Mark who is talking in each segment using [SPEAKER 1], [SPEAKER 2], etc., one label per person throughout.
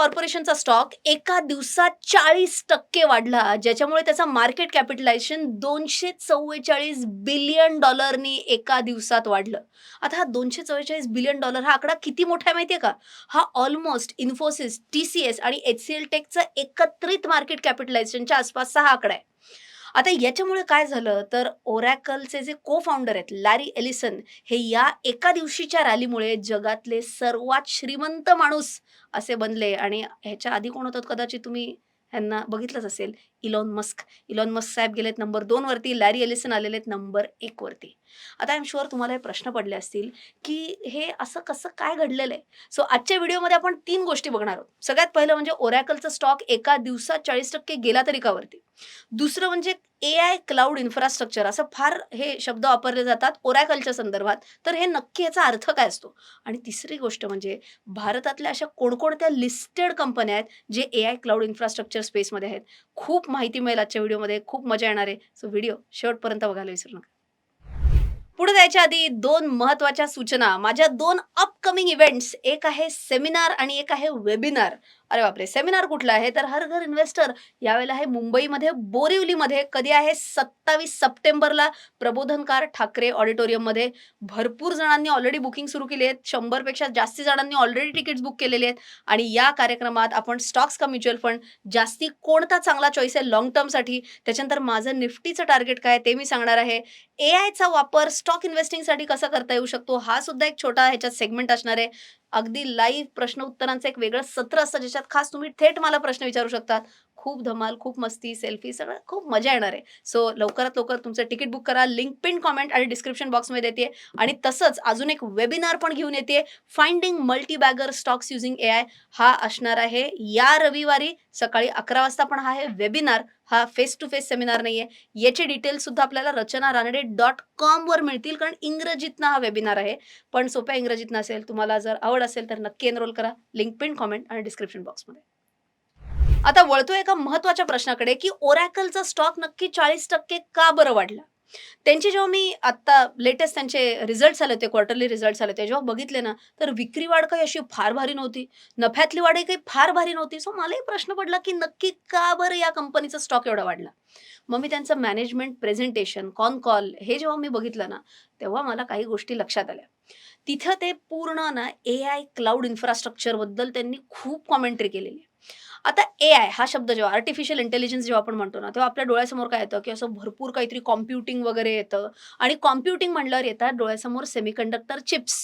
[SPEAKER 1] कॉर्पोरेशनचा stock एका दिवसात चाळीस टक्के वाढला ज्याच्यामुळे त्याचा मार्केट कॅपिटलायझेशन दोनशे चव्वेचाळीस बिलियन डॉलरनी एका दिवसात वाढलं. आता हा दोनशे चव्वेचाळीस बिलियन डॉलर हा आकडा किती मोठा आहे माहितीये का? हा almost Infosys T C S आणि एच सी एल टेकचं एकत्रित मार्केट कॅपिटलायझेशनच्या आसपासचा हा आकडा आहे. आता याच्यामुळे काय झालं? तर ओरॅकलचे जे को फाउंडर आहेत लॅरी एलिसन हे या एका दिवशीच्या रॅलीमुळे जगातले सर्वात श्रीमंत माणूस असे बनले. आणि ह्याच्या आधी कोण होतात कदाचित तुम्ही ह्यांना बघितलंच असेल इलॉन मस्क इलॉन मस्क साहेब गेलेत नंबर दोन वरती लॅरी एलिसन आलेले आहेत नंबर एक वरती. आता आय एम शुअर तुम्हाला हे प्रश्न पडले असतील की हे असं कसं काय घडलेलं आहे? सो आजच्या व्हिडिओमध्ये आपण तीन गोष्टी बघणार आहोत. सगळ्यात पहिलं म्हणजे ओरॅकलचा स्टॉक एका दिवसात चाळीस टक्के गेला तरी का वरती? दुसरं म्हणजे ए आय क्लाउड इन्फ्रास्ट्रक्चर असं फार हे शब्द वापरले जातात ओरॅकलच्या संदर्भात. तर हे नक्की याचा अर्थ काय असतो? आणि तिसरी गोष्ट म्हणजे भारतातल्या अशा कोणकोणत्या लिस्टेड कंपन्या आहेत जे ए आय क्लाउड इन्फ्रास्ट्रक्चर स्पेसमध्ये आहेत? खूप माहिती मिळेल आजच्या व्हिडिओमध्ये खूप मजा येणार आहे. सो व्हिडिओ शेवटपर्यंत बघायला विसरू नका. पुढे जायच्या आधी दोन महत्त्वाच्या सूचना. माझ्या दोन अपकमिंग इव्हेंट्स एक आहे सेमिनार आणि एक आहे वेबिनार अरे बापरे! सेमिनार कुठला आहे? तर हर घर इन्व्हेस्टर यावेळेला आहे मुंबईमध्ये बोरिवलीमध्ये. कधी आहे? सत्तावीस सप्टेंबरला प्रबोधनकार ठाकरे ऑडिटोरियममध्ये भरपूर जणांनी ऑलरेडी बुकिंग सुरू केली आहेत. शंभरपेक्षा जास्ती जणांनी ऑलरेडी तिकीट्स बुक केलेले आहेत. आणि या कार्यक्रमात आपण स्टॉक्स का म्युच्युअल फंड जास्ती कोणता चांगला चॉईस आहे लॉंग टर्मसाठी त्याच्यानंतर माझं निफ्टीचं टार्गेट काय आहे ते मी सांगणार आहे. ए आयचा वापर स्टॉक इन्व्हेस्टिंगसाठी कसा करता येऊ शकतो? हा सुद्धा एक छोटा ह्याच्यात सेगमेंट असणार आहे. अगदी लाईव्ह प्रश्न उत्तरांचं एक वेगळं सत्र असतं ज्याच्यात खास तुम्ही थेट मला प्रश्न विचारू शकतात. खूप धमाल खूप मस्ती सेल्फी सगळं खूप मजा येणार आहे. सो लवकरात लवकर तुमचं तिकीट बुक करा लिंक पिन कॉमेंट आणि डिस्क्रिप्शन बॉक्समध्ये देते आणि तसंच अजून एक वेबिनार पण घेऊन येते finding multibagger stocks using A I हा असणार आहे. या रविवारी सकाळी अकरा वाजता पण हा आहे वेबिनार हा फेस टू फेस सेमिनार नाहीये. याचे डिटेल्स सुद्धा आपल्याला रचना रानडे डॉट कॉम वर मिळतील कारण इंग्रजीतनं हा वेबिनार आहे. पण सोप्या इंग्रजीतनं असेल तुम्हाला जर आवड असेल तर नक्की एनरोल करा. लिंक पिन कॉमेंट आणि डिस्क्रिप्शन बॉक्समध्ये आता वळतो एका महत्त्वाच्या प्रश्नाकडे की ओरॅकलचा स्टॉक नक्की चाळीस टक्के का बरं वाढला? त्यांचे जेव्हा मी आता लेटेस्ट त्यांचे रिझल्ट आले होते क्वार्टरली रिझल्ट आले होते जेव्हा बघितले ना तर विक्री वाढ काही अशी फार भारी नव्हती. नफ्यातली वाढही काही फार भारी नव्हती. सो मलाही प्रश्न पडला की नक्की का बरं या कंपनीचा स्टॉक एवढा वाढला? मग मी त्यांचं मॅनेजमेंट प्रेझेंटेशन कॉन कॉल हे जेव्हा मी बघितलं ना तेव्हा मला काही गोष्टी लक्षात आल्या. तिथं ते पूर्ण ना ए आय क्लाउड इन्फ्रास्ट्रक्चरबद्दल त्यांनी खूप कॉमेंट्री केलेली आहे. आता ए आय हा शब्द जेव्हा आर्टिफिशियल इंटेलिजन्स जेव्हा आपण म्हणतो ना तेव्हा आपल्या डोळ्यासमोर काय येतं? की असं भरपूर काहीतरी कॉम्प्युटिंग वगैरे येतं. आणि कॉम्प्युटिंग म्हणल्यावर येतात डोळ्यासमोर सेमीकंडक्टर चिप्स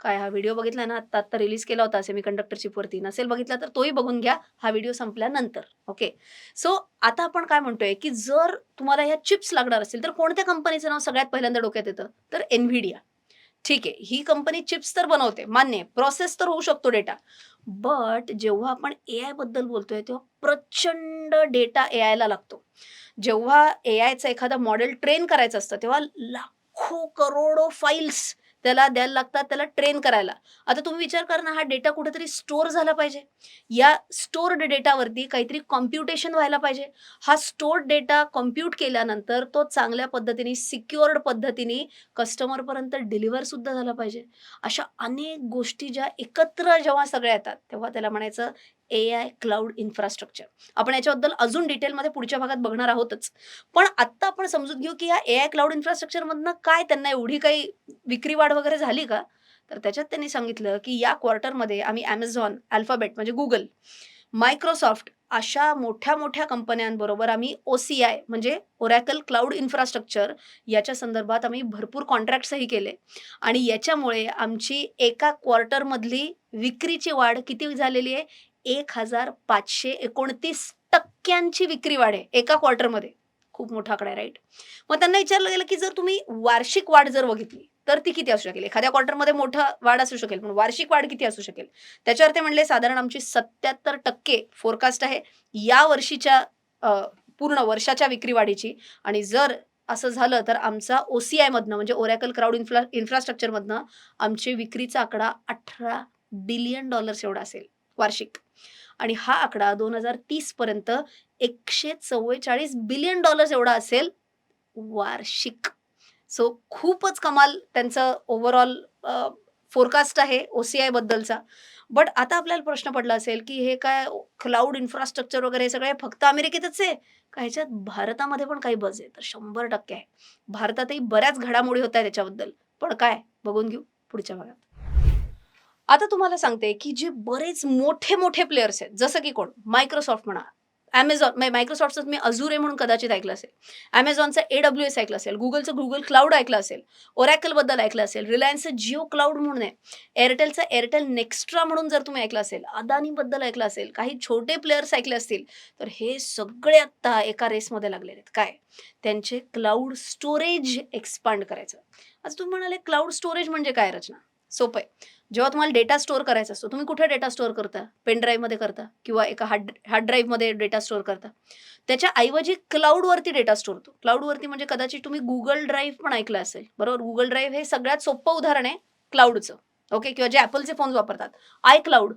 [SPEAKER 1] काय हा व्हिडिओ बघितला ना? आत्ता आत्ता रिलीज केला होता सेमीकंडक्टर चिपवरती नसेल बघितला तर तोही बघून घ्या. हा व्हिडिओ संपल्यानंतर. ओके सो आता आपण काय म्हणतोय? की जर तुम्हाला ह्या चिप्स लागणार असतील तर कोणत्या कंपनीचं नाव सगळ्यात पहिल्यांदा डोक्यात येतं? तर एनव्हिडिया ठीक आहे. ही कंपनी चिप्स तर बनवते. मान्य प्रोसेस तर होऊ शकतो डेटा बट जेव्हा आपण ए आयबद्दल बोलतोय तेव्हा प्रचंड डेटा ए आयला लागतो. जेव्हा ए आयचं एखादं मॉडेल ट्रेन करायचं असतं तेव्हा लाखो करोडो फाईल्स त्याला द्यायला लागतात त्याला ट्रेन करायला. आता तुम्ही विचार करा ना हा डेटा कुठेतरी स्टोअर झाला पाहिजे. या स्टोअर्ड डेटावरती काहीतरी कॉम्प्युटेशन व्हायला पाहिजे. हा स्टोअर्ड डेटा कॉम्प्युट केल्यानंतर तो चांगल्या पद्धतीने सिक्युअर्ड पद्धतीने कस्टमरपर्यंत डिलिव्हर सुद्धा झाला पाहिजे. अशा अनेक गोष्टी ज्या एकत्र जेव्हा सगळ्या येतात तेव्हा त्याला म्हणायचं ए आय क्लाउड इन्फ्रास्ट्रक्चर आपण याच्याबद्दल अजून डिटेलमध्ये पुढच्या भागात बघणार आहोतच. पण आत्ता आपण समजून घेऊ की या ए आय क्लाउड इन्फ्रास्ट्रक्चरमधनं काय त्यांना एवढी काही विक्री वाढ वगैरे झाली का? तर त्याच्यात त्यांनी सांगितलं की या क्वार्टरमध्ये आम्ही ॲमेझॉन अल्फाबेट म्हणजे गुगल मायक्रोसॉफ्ट अशा मोठ्या मोठ्या कंपन्यांबरोबर आम्ही ओ सी आय म्हणजे ओरॅकल क्लाउड इन्फ्रास्ट्रक्चर याच्या संदर्भात आम्ही भरपूर कॉन्ट्रॅक्ट्सही केले. आणि याच्यामुळे आमची एका क्वार्टरमधली विक्रीची वाढ किती झालेली आहे? एक हजार पाचशे एकोणतीस टक्क्यांची विक्री वाढ आहे एका क्वार्टरमध्ये. खूप मोठा आकडा आहे राईट मग त्यांना विचारलं गेलं की जर तुम्ही वार्षिक वाढ जर बघितली तर ती किती असू शकेल? एखाद्या क्वार्टरमध्ये मोठा वाढ असू शकेल पण वार्षिक वाढ किती असू शकेल? त्याच्यावर ते म्हणले साधारण आमची सत्याहत्तर टक्के फोरकास्ट आहे या वर्षीच्या पूर्ण वर्षाच्या विक्री वाढीची. आणि जर असं झालं तर आमचा ओ सी आयमधनं म्हणजे ओरॅकल क्राऊड इन्फ्रा इन्फ्रास्ट्रक्चरमधनं आमचे विक्रीचा आकडा अठरा बिलियन डॉलर्स एवढा असेल. वार्षिक आणि हा आकडा दोन हजार तीस पर्यंत एकशे चव्वेचाळीस बिलियन डॉलर्स एवढा असेल वार्षिक सो खूपच कमाल त्यांचं ओव्हरऑल फोरकास्ट आहे ओ सी आय बद्दलचा बट आता आपल्याला प्रश्न पडला असेल, की हे काय क्लाउड इन्फ्रास्ट्रक्चर वगैरे हे सगळे फक्त अमेरिकेतच आहे? का ह्याच्यात भारतामध्ये पण काही बस आहे? तर 100% आहे. भारतातही बऱ्याच घडामोडी होत आहेत याच्याबद्दल. पण काय बघून घेऊ पुढच्या भागात. आता तुम्हाला सांगते, की जे बरेच मोठे-मोठे प्लेयर्स आहेत, जसं की कोण? मायक्रोसॉफ्ट म्हणा, ॲमेझॉन मायक्रोसॉफ्टचं तुम्ही मी म्हणून कदाचित ऐकलं असेल. ॲमेझॉनचं ए डब्ल्यू एस ऐकलं असेल. गुगलचं गुगल क्लाउड ऐकलं असेल. ओरॅकलबद्दल ऐकलं असेल. रिलायन्सचं जिओ क्लाउड म्हणून आहे. एअरटेलचं एअरटेल नेक्स्ट्रा म्हणून जर तुम्ही ऐकलं असेल. अदानीबद्दल ऐकलं असेल. काही छोटे प्लेयर्स ऐकले असतील. तर हे सगळे आत्ता एका रेसमध्ये लागलेले आहेत. काय? त्यांचे क्लाउड स्टोरेज एक्सपांड करायचं. आज तुम्ही म्हणाले क्लाउड स्टोरेज म्हणजे काय रचना? सोपं आहे. जेव्हा तुम्हाला डेटा स्टोअर करायचा असतो, तुम्ही कुठे डेटा स्टोअर करता? पेन ड्राईव्हमध्ये करता किंवा एका हार्ड हार्ड ड्राईव्हमध्ये डेटा स्टोअर करता. त्याच्या ऐवजी क्लाउडवरती डेटा स्टोअर होतो. क्लाउडवरती म्हणजे कदाचित तुम्ही गुगल ड्राईव्ह पण ऐकलं असेल. बरोबर? गुगल ड्राईव्ह हे सगळ्यात सोपं उदाहरण आहे क्लाउडचं. ओके किंवा जे ॲपलचे फोन्स वापरतात. आय क्लाउड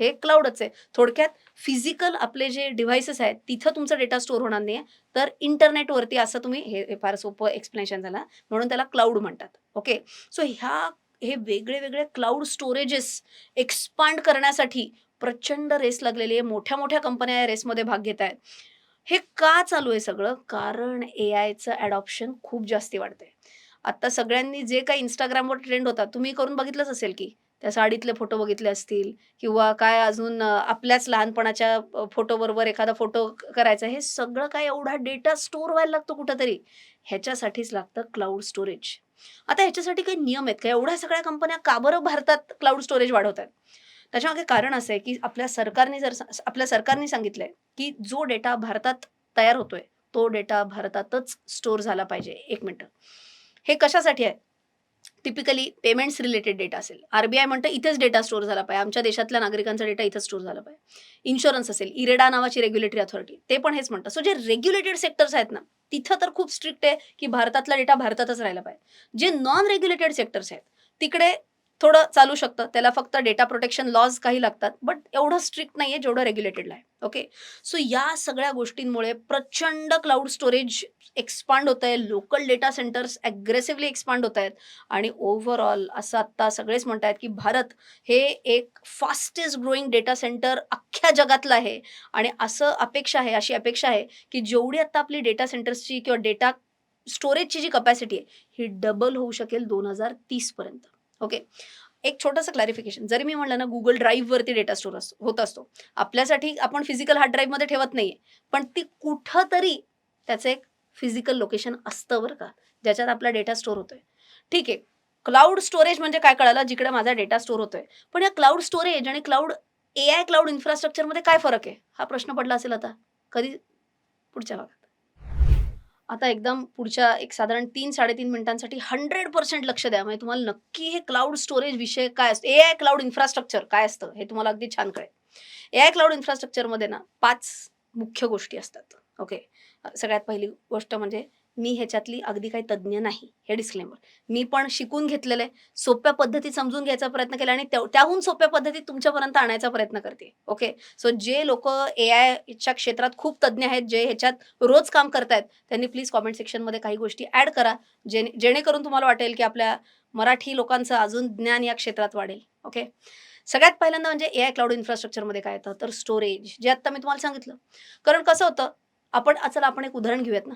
[SPEAKER 1] हे क्लाउडच आहे. थोडक्यात फिजिकल आपले जे डिव्हाइसेस आहेत, तिथं तुमचा डेटा स्टोअर होणार नाहीये. तर इंटरनेटवरती असं तुम्ही हे हे फार सोपं एक्सप्लेनेशन झालं. म्हणून त्याला क्लाउड म्हणतात. ओके. सो ह्या हे वेगळे-वेगळे क्लाउड स्टोरेजेस एक्सपांड करण्यासाठी प्रचंड रेस लागलेली आहे. मोठ्या-मोठ्या कंपन्या या रेसमध्ये भाग घेत आहेत. हे का चालू आहे सगळं? कारण ए आयचं ॲडॉप्शन खूप जास्ती वाढतंय. आता सगळ्यांनी जे काही इंस्टाग्रामवर ट्रेंड होता, तुम्ही करून बघितलंच असेल की त्या साडीतले फोटो बघितले असतील किंवा काय अजून आपल्याच लहानपणाच्या फोटोबरोबर एखादा फोटो करायचा. हे सगळं काय एवढा डेटा स्टोर व्हायला लागतो कुठंतरी ह्याच्यासाठीच लागतं क्लाउड स्टोरेज. आता ह्याच्यासाठी काही नियम आहेत का? एवढ्या सगळ्या कंपन्या का बरं भारतात क्लाउड स्टोरेज वाढवतायत? त्याच्यामागे कारण असं आहे, की आपल्या सरकारने जर आपल्या सरकारने सांगितलंय, की जो डेटा भारतात तयार होतोय, तो डेटा भारतातच स्टोअर झाला पाहिजे. एक मिनिट हे कशासाठी आहे? टिपिकली पेमेंट्स रिलेटेड डेटा असेल. आर-बी-आय म्हणतं इथेच डेटा स्टोअर झाला पाहिजे. आमच्या देशातल्या नागरिकांचा डेटा इथं स्टोअर झाला पाहिजे. इन्शुरन्स असेल, इरेडा नावाची रेग्युलेटरी अथॉरिटी ते पण हेच म्हणतं. सो जे रेग्युलेटेड सेक्टर्स आहेत ना, तिथं तर खूप स्ट्रिक्ट आहे, की भारतातला डेटा भारतातच राहिला पाहिजे. जे नॉन रेग्युलेटेड सेक्टर्स आहेत, तिकडे थोडं चालू शकतं. त्याला फक्त डेटा प्रोटेक्शन लॉज काही लागतात. बट एवढं स्ट्रिक्ट नाहीये जेवढं रेग्युलेटेडला आहे. ओके. सो या सगळ्या गोष्टींमुळे प्रचंड क्लाउड स्टोरेज एक्सपांड होत आहे local data centres aggressively expand होतायत आणि ओव्हरऑल असं आत्ता सगळेच म्हणतायत, की भारत हे एक फास्टेस्ट ग्रोइंग डेटा सेंटर अख्ख्या जगातलं आहे आणि असं अपेक्षा आहे, अशी अपेक्षा आहे, की जेवढी आता आपली डेटा सेंटर्सची किंवा डेटा स्टोरेजची जी कपॅसिटी आहे, ही डबल होऊ शकेल 2030 पर्यंत. ओके. एक छोटंसं क्लॅरिफिकेशन. जरी मी म्हणलं ना गुगल ड्राईव्हवरती डेटा स्टोर असतो होत असतो. आपल्यासाठी आपण फिजिकल हार्ड ड्राईव्हमध्ये ठेवत नाहीये. पण ती कुठंतरी त्याचं एक फिजिकल लोकेशन असतं बरं का, ज्याच्यात आपला डेटा स्टोअर होतोय. ठीक आहे. क्लाउड स्टोरेज म्हणजे काय कळालं, जिकडे माझा डेटा स्टोर होतोय. पण या क्लाउड स्टोरेज आणि क्लाउड ए आय क्लाउड इन्फ्रास्ट्रक्चरमध्ये काय फरक आहे? हा प्रश्न पडला असेल आता. कधी? पुढच्या भागात. आता एकदम पुढच्या एक साधारण 3-3.5 मिनिटांसाठी 100% लक्ष द्या. म्हणजे तुम्हाला नक्की हे क्लाउड स्टोरेज विषय काय असतो, आय क्लाउड इन्फ्रास्ट्रक्चर काय असतं, हे तुम्हाला अगदी छान कळेल. ए आय क्लाउड इन्फ्रास्ट्रक्चरमध्ये ना पाच मुख्य गोष्टी असतात. ओके. सगळ्यात पहिली गोष्ट म्हणजे मी ह्याच्यातली अगदी काही तज्ञ नाही. हे डिस्क्लेमर. मी पण शिकून घेतलेलं आहे. सोप्या पद्धतीत समजून घ्यायचा प्रयत्न केला आणि त्याहून सोप्या पद्धतीत तुमच्यापर्यंत आणायचा प्रयत्न करते. ओके. सो जे लोक ए आयच्या क्षेत्रात खूप तज्ञ आहेत, जे ह्याच्यात रोज काम करतायत, त्यांनी प्लीज कॉमेंट सेक्शनमध्ये काही गोष्टी ॲड करा. जेणे जेणेकरून तुम्हाला वाटेल, की आपल्या मराठी लोकांचं अजून ज्ञान या क्षेत्रात वाढेल. ओके. सगळ्यात पहिल्यांदा म्हणजे ए आय क्लाउड इन्फ्रास्ट्रक्चरमध्ये काय येतं, तर स्टोरेज जे आत्ता मी तुम्हाला सांगितलं. कारण कसं होतं, आपण चला आपण एक उदाहरण घेऊयात ना.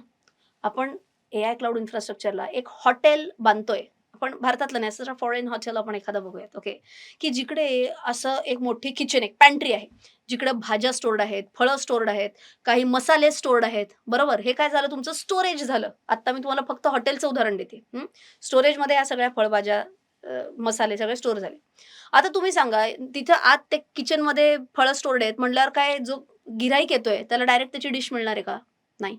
[SPEAKER 1] आपण ए आय क्लाउड इन्फ्रास्ट्रक्चरला एक हॉटेल बांधतोय. आपण भारतातलं नाही, असं फॉरेन हॉटेल आपण एखादा बघूयात. ओके. की जिकडे असं एक मोठी किचन एक पॅन्ट्री आहे. जिकडे भाज्या स्टोअर्ड आहेत, फळं स्टोअर्ड आहेत, काही मसाले स्टोर्ड आहेत. बरोबर? हे काय झालं तुमचं स्टोरेज झालं. आता मी तुम्हाला फक्त हॉटेलचं उदाहरण देते. स्टोरेजमध्ये या सगळ्या फळभाज्या, मसाले सगळे स्टोर झाले. आता तुम्ही सांगा तिथं आत ते किचनमध्ये फळं स्टोअर्ड आहेत म्हटल्यावर काय जो गिऱ्हाईक येतोय त्याला डायरेक्ट त्याची डिश मिळणार आहे का? नाही.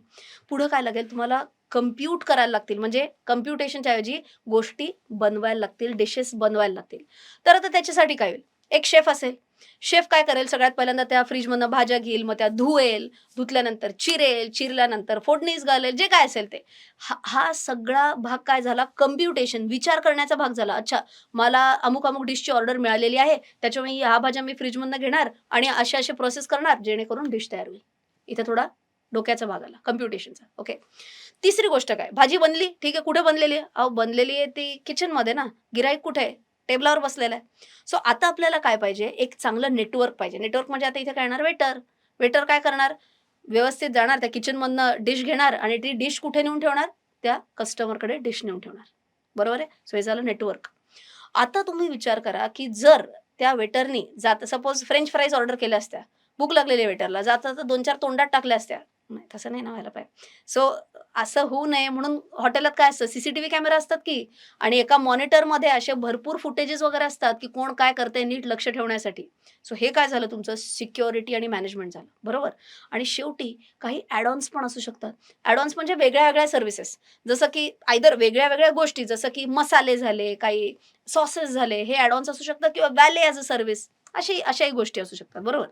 [SPEAKER 1] पुढं काय लागेल तुम्हाला कम्प्यूट करायला लागतील. म्हणजे कम्प्युटेशनच्या ऐवजी गोष्टी बनवायला लागतील, डिशेस बनवायला लागतील. तर आता त्याच्यासाठी काय होईल? एक शेफ असेल. शेफ काय करेल सगळ्यात पहिल्यांदा त्या फ्रीजमधनं भाज्या घेईल, मग त्या धुवेल, धुतल्यानंतर चिरेल, चिरल्यानंतर फोडणीस घालेल, जे काय असेल ते. हा हा सगळा भाग काय झाला कम्प्युटेशन विचार करण्याचा भाग झाला. अच्छा मला अमुक-अमुक डिशची ऑर्डर मिळालेली आहे. त्याच्यामुळे ह्या भाज्या मी फ्रीजमधनं घेणार आणि असे-असे प्रोसेस करणार जेणेकरून डिश तयार होईल. इथे थोडा डोक्याचा भाग आला कम्प्युटेशनचा. ओके. तिसरी गोष्ट काय? भाजी बनली. ठीक आहे. कुठे बनलेली आहे? अहो बनलेली आहे ती किचनमध्ये ना. गिऱ्हाईक कुठे आहे? टेबलावर बसलेला आहे सो आता आपल्याला काय पाहिजे एक चांगलं नेटवर्क पाहिजे नेटवर्क म्हणजे आता इथे काय येणार वेटर वेटर काय करणार व्यवस्थित जाणार त्या किचनमधनं डिश घेणार आणि ती डिश कुठे नेऊन ठेवणार त्या कस्टमरकडे डिश नेऊन ठेवणार बरोबर आहे सो हे झालं नेटवर्क आता तुम्ही विचार करा की जर त्या वेटरनी जात सपोज फ्रेंच फ्राईज ऑर्डर केल्या असत्या भूक लागलेली वेटरला जाता तर दोन चार तोंडात टाकल्या असत्या नाही तसं नाही ना व्हायला पाहिजे. सो असं होऊ नये म्हणून हॉटेलात काय असतं? सीसीटीव्ही कॅमेरा असतात की? आणि एका मॉनिटरमध्ये असे भरपूर फुटेजेस वगैरे असतात की कोण काय करते नीट लक्ष ठेवण्यासाठी. सो हे काय झालं तुमचं? सिक्युरिटी आणि मॅनेजमेंट झालं. बरोबर? आणि शेवटी काही ॲडॉन्स पण असू शकतात. ॲडॉन्स म्हणजे वेगळ्या वेगळ्या सर्व्हिसेस जसं की आयदर वेगळ्या वेगळ्या गोष्टी जसं की मसाले झाले काही सॉसेस झाले हे ॲडॉन्स असू शकतात किंवा वॅले ॲज अ सर्व्हिस अशी अशाही गोष्टी असू शकतात. बरोबर?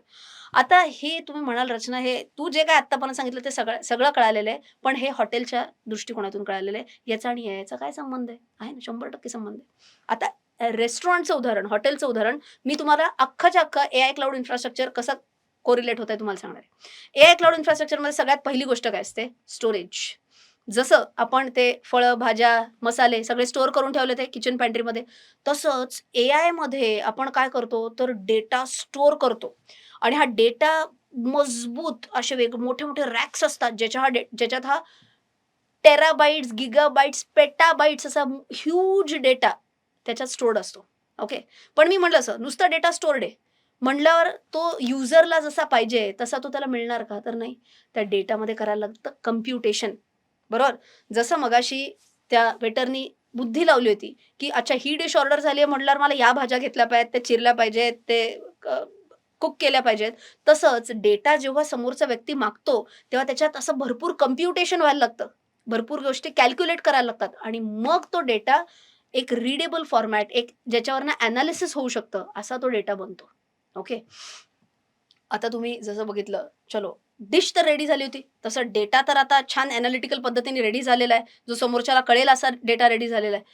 [SPEAKER 1] आता हे तुम्ही म्हणाल रचना हे तू जे काय आत्तापर्यंत सांगितलं ते सगळं सगळं कळालेलं आहे. पण हे हॉटेलच्या दृष्टिकोनातून कळालेलं आहे. याचा आणि याचा काय संबंध आहे? आहे ना शंभर टक्के संबंध आहे. आता रेस्टॉरंटचं उदाहरण हॉटेलचं उदाहरण मी तुम्हाला अख्खाच्या अख्खा ए आय क्लाउड इन्फ्रास्ट्रक्चर कसं कोरिलेट होत आहे तुम्हाला सांगणार आहे. ए आय क्लाउड इन्फ्रास्ट्रक्चरमध्ये सगळ्यात पहिली गोष्ट काय असते? स्टोरेज जसं आपण ते फळं भाज्या मसाले सगळे स्टोअर करून ठेवले ते किचन पॅन्ट्रीमध्ये तसंच ए आयमध्ये आपण काय करतो तर डेटा स्टोअर करतो. आणि हा डेटा मजबूत असे वेग मोठे मोठे रॅक्स असतात ज्याच्या हा डे ज्याच्यात हा टेराबाईट्स गिगाबाईट्स पेटाबाईट्स असा ह्यूज डेटा त्याच्यात स्टोर्ड असतो. ओके पण मी म्हटलं असं नुसता डेटा स्टोअर्ड आहे. म्हणल्यावर तो युजरला जसा पाहिजे तसा तो त्याला मिळणार का? तर नाही. त्या डेटामध्ये करायला लागतं कम्प्युटेशन बरोबर? जसं मगाशी त्या वेटरनी बुद्धी लावली होती की अच्छा ही डिश ऑर्डर झाली आहे म्हटल्यावर मला या भाज्या घेतल्या पाहिजेत त्या चिरल्या पाहिजेत ते कुक केल्या पाहिजेत. तसंच डेटा जेव्हा समोरचा व्यक्ती मागतो तेव्हा त्याच्यात असं भरपूर कम्प्युटेशन व्हायला लागतं. भरपूर गोष्टी कॅल्क्युलेट करायला लागतात. आणि मग तो डेटा एक रीडेबल फॉर्मॅट एक ज्याच्यावरनं अनालिसिस होऊ शकतं असा तो डेटा बनतो. ओके आता तुम्ही जसं बघितलं चलो डिश तर रेडी झाली होती. तसं डेटा तर आता छान ॲनालिटिकल पद्धतीने रेडी झालेला आहे. जो समोरच्याला कळेल असा डेटा रेडी झालेला आहे.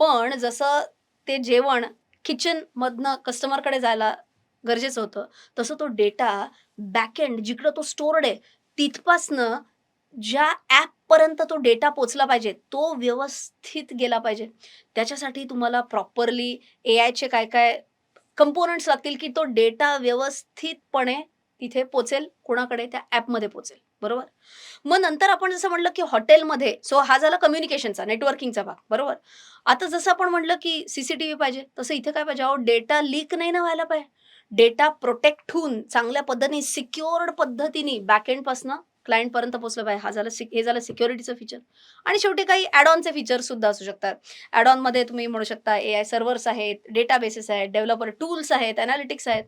[SPEAKER 1] पण जसं ते जेवण किचनमधनं कस्टमरकडे जायला गरजेचं होतं तसं तो डेटा बॅकएंड जिकडं तो स्टोर्ड आहे तिथपासनं ज्या ॲपपर्यंत तो डेटा पोचला पाहिजे तो व्यवस्थित गेला पाहिजे. त्याच्यासाठी तुम्हाला प्रॉपरली ए आयचे काय काय कंपोनंट्स लागतील की तो डेटा व्यवस्थितपणे तिथे पोचेल कोणाकडे त्या ॲपमध्ये पोचेल. बरोबर? मग नंतर आपण जसं म्हटलं की हॉटेलमध्ये सो हा झाला कम्युनिकेशनचा नेटवर्किंगचा भाग. बरोबर? आता जसं आपण म्हटलं की सीसीटीव्ही पाहिजे तसं इथे काय पाहिजे? अहो डेटा लीक नाही ना व्हायला पाहिजे. डेटा प्रोटेक्ट होऊन चांगल्या पद्धतीने सिक्युअर्ड पद्धतीने बॅकएंडपासनं क्लायंटपर्यंत पोहोचलं पाहिजे. हा झालं हे झालं सिक्युरिटीचं फीचर आणि शेवटी काही ॲडॉनचे फीचर सुद्धा असू शकतात. ॲडॉनमध्ये तुम्ही म्हणू शकता ए आय सर्व्हर्स आहेत डेटाबेसेस आहेत डेव्हलपर टूल्स आहेत अनालिटिक्स आहेत.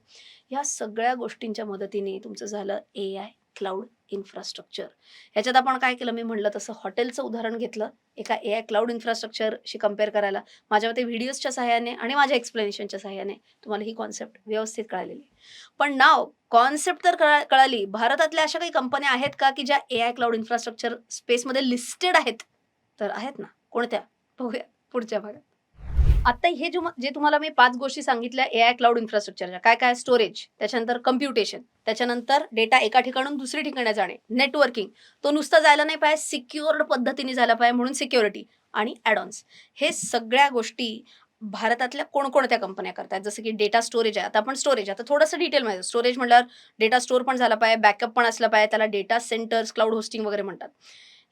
[SPEAKER 1] या सगळ्या गोष्टींच्या मदतीने तुमचं झालं ए आय क्लाउड इन्फ्रास्ट्रक्चर ह्याच्यात आपण काय केलं? मी म्हणलं तसं हॉटेलचं उदाहरण घेतलं एका ए आय क्लाउड इन्फ्रास्ट्रक्चरशी कंपेअर करायला. माझ्या मते व्हिडिओजच्या सहाय्याने आणि माझ्या एक्सप्लेनेशनच्या सहाय्याने तुम्हाला ही कॉन्सेप्ट व्यवस्थित कळालेली पण नाव कॉन्सेप्ट तर कळा कळाली. भारतातल्या अशा काही कंपन्या आहेत का की ज्या ए आय क्लाउड इन्फ्रास्ट्रक्चर स्पेसमध्ये लिस्टेड आहेत? तर आहेत ना. कोणत्या? बघूया पुढच्या भागात. आता हे जो जे तुम्हाला मी पाच गोष्टी सांगितल्या ए आय क्लाउड इन्फ्रास्ट्रक्चरच्या काय काय? स्टोरेज त्याच्यानंतर कम्प्युटेशन त्याच्यानंतर डेटा एका ठिकाणून दुसरी ठिकाणी जाणे नेटवर्किंग. तो नुसता जायला नाही पाहिजे सिक्युअर्ड पद्धतीने झाला पाहिजे म्हणून सिक्युरिटी आणि ॲडॉन्स हे सगळ्या गोष्टी भारतातल्या कोणकोणत्या कंपन्या करतात जसं की डेटा स्टोरेज आहे. आता आपण स्टोरेज आता थोडंसं डिटेल माहिती स्टोरेज म्हटल्यावर डेटा स्टोअर पण झाला पाहिजे बॅकअप पण असला पाहिजे त्याला डेटा सेंटर्स क्लाउड होस्टिंग वगैरे म्हणतात.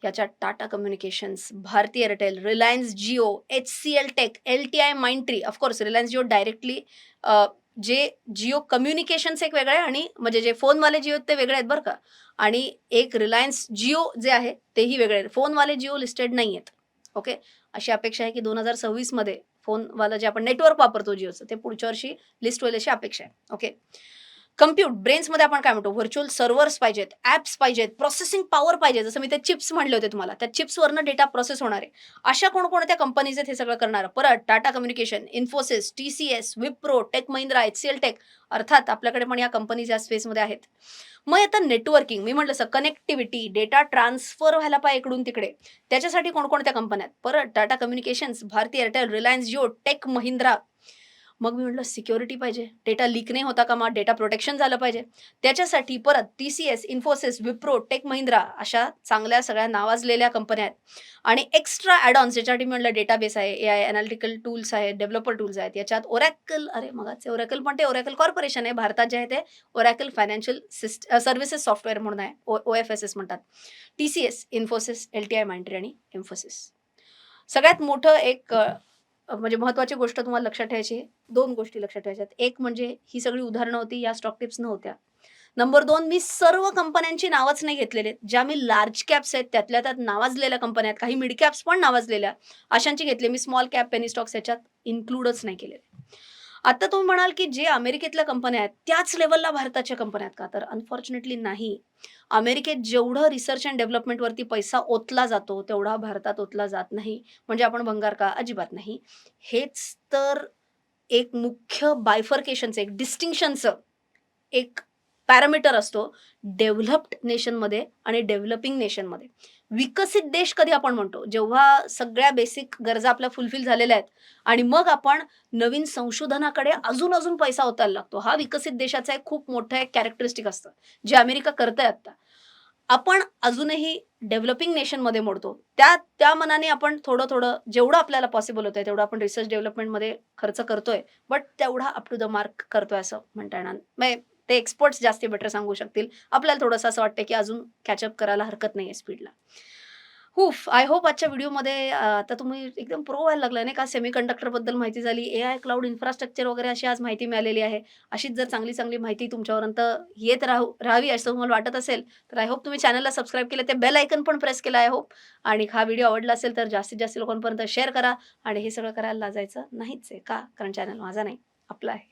[SPEAKER 1] याच्यात Tata Communications Bharti Airtel Reliance Jio H C L Tech L T I Mindtree of course Reliance Jio directly जे जिओ कम्युनिकेशन्स एक वेगळे आणि म्हणजे जे फोनवाले जिओ ते वेगळे आहेत बरं का. आणि एक रिलायन्स जिओ जे आहे तेही वेगळे आहेत. फोनवाले जिओ लिस्टेड नाही आहेत. ओके अशी अपेक्षा आहे की दोन हजार सव्वीसमध्ये फोनवालं जे आपण नेटवर्क वापरतो जिओचं ते पुढच्या वर्षी लिस्ट होईल अशी अपेक्षा आहे. ओके कम्प्यूट ब्रेन्समध्ये आपण काय म्हणतो? व्हर्च्युअल सर्व्हर्स पाहिजेत ॲप्स पाहिजेत प्रोसेसिंग पॉवर पाहिजे जसं मी ते चिप्स म्हणले होते तुम्हाला. त्या चिप्सवरनं डेटा प्रोसेस होणार आहे. अशा कोणकोणत्या कंपनीज आहेत हे सगळं करणार? परत Tata Communication Infosys T C S Wipro Tech Mahindra H C L Tech अर्थात आपल्याकडे पण या कंपनीज या स्पेसमध्ये आहेत. मग आता नेटवर्किंग मी म्हटलं कनेक्टिव्हिटी डेटा ट्रान्सफर व्हायला पाहिजे इकडून तिकडे. त्याच्यासाठी कोणकोणत्या कंपन्या आहेत? परत Tata Communications Bharti Airtel Reliance Jio Tech Mahindra मग मी म्हटलं सिक्युरिटी पाहिजे. डेटा लीक नाही होता कामा डेटा प्रोटेक्शन झालं पाहिजे. त्याच्यासाठी परत T C S Infosys Wipro Tech Mahindra अशा चांगल्या सगळ्या नावाजलेल्या कंपन्या आहेत. आणि एक्स्ट्रा ॲडॉन्स ज्याच्यासाठी म्हटलं डेटाबेस आहे ए आय अनालिटिकल टूल्स आहेत डेव्हलपर टूल्स आहेत याच्यात ओरॅकल अरे मगाचे ओरॅकल पण ते ओरॅकल कॉर्पोरेशन आहे. भारतात जे आहे ते Oracle Financial syst Services Software म्हणून आहे. O O F S S म्हणतात. T C S Infosys L T I Mindtree आणि इन्फोसिस. सगळ्यात मोठं एक म्हणजे महत्वाची गोष्ट तुम्हाला लक्षात ठेवायची आहे. दोन गोष्टी लक्षात ठेवायच्यात. एक म्हणजे ही सगळी उदाहरणं होती या स्टॉक टिप्स नव्हत्या. नंबर दोन मी सर्व कंपन्यांची नावच नाही घेतलेले. ज्या मी लार्ज कॅप्स आहेत त्यातल्या त्यात नावाजलेल्या कंपन्या आहेत. काही मिड कॅप्स पण नावाजलेल्या अशांची घेतली. मी स्मॉल कॅप पेनी स्टॉक्स याच्यात इन्क्लूडच नाही केलेले. आता तुम्ही म्हणाल की जे अमेरिकेतल्या कंपन्या आहेत त्याच लेवलला भारताच्या कंपन्या आहेत का? तर अनफॉर्च्युनेटली नाही. अमेरिकेत जेवढं रिसर्च अँड डेव्हलपमेंटवरती पैसा ओतला जातो तेवढा भारतात ओतला जात नाही. म्हणजे आपण भंगार का? अजिबात नाही. हेच तर एक मुख्य बायफर्केशनचं एक डिस्टिंक्शनचं एक पॅरामीटर असतो. डेव्हलप्ड नेशनमध्ये आणि डेव्हलपिंग नेशनमध्ये विकसित देश कधी आपण म्हणतो? जेव्हा सगळ्या बेसिक गरजा आपल्या फुलफिल झालेल्या आहेत आणि मग आपण नवीन संशोधनाकडे अजून अजून पैसा ओतायला लागतो. हा विकसित देशाचा एक खूप मोठं एक कॅरेक्टरिस्टिक असतं जे अमेरिका करतंय आता आपण अजूनही डेव्हलपिंग नेशनमध्ये मोडतो. त्या त्या मनाने आपण थोडं थोडं जेवढं आपल्याला पॉसिबल होतंय तेवढं आपण रिसर्च डेव्हलपमेंटमध्ये खर्च करतोय बट तेवढा अप टू द मार्क करतोय असं म्हणता येणार. म्हणजे ते एक्सपर्ट्स जास्ती बेटर सांगू शकतील. आपल्याला थोडंसं असं वाटतं की अजून कॅचअप करायला हरकत नाही आहे स्पीडला हुफ आय होप आजच्या व्हिडिओमध्ये आता तुम्ही एकदम प्रो व्हायला लागला नाही का? सेमी कंडक्टरबद्दल माहिती झाली. ए आय क्लाउड इन्फ्रास्ट्रक्चर वगैरे अशी आज माहिती मिळालेली आहे. अशीच जर चांगली चांगली माहिती तुमच्यापर्यंत येत राहू राहावी असं तुम्हाला वाटत असेल तर आय होप तुम्ही चॅनलला सबस्क्राईब केलं. ते बेल आयकन पण प्रेस केलं आय होप आणि हा व्हिडिओ आवडला असेल तर जास्तीत जास्त लोकांपर्यंत शेअर करा. आणि हे सगळं करायला लाजायचं नाहीच आहे का? कारण चॅनल माझा नाही आपला आहे.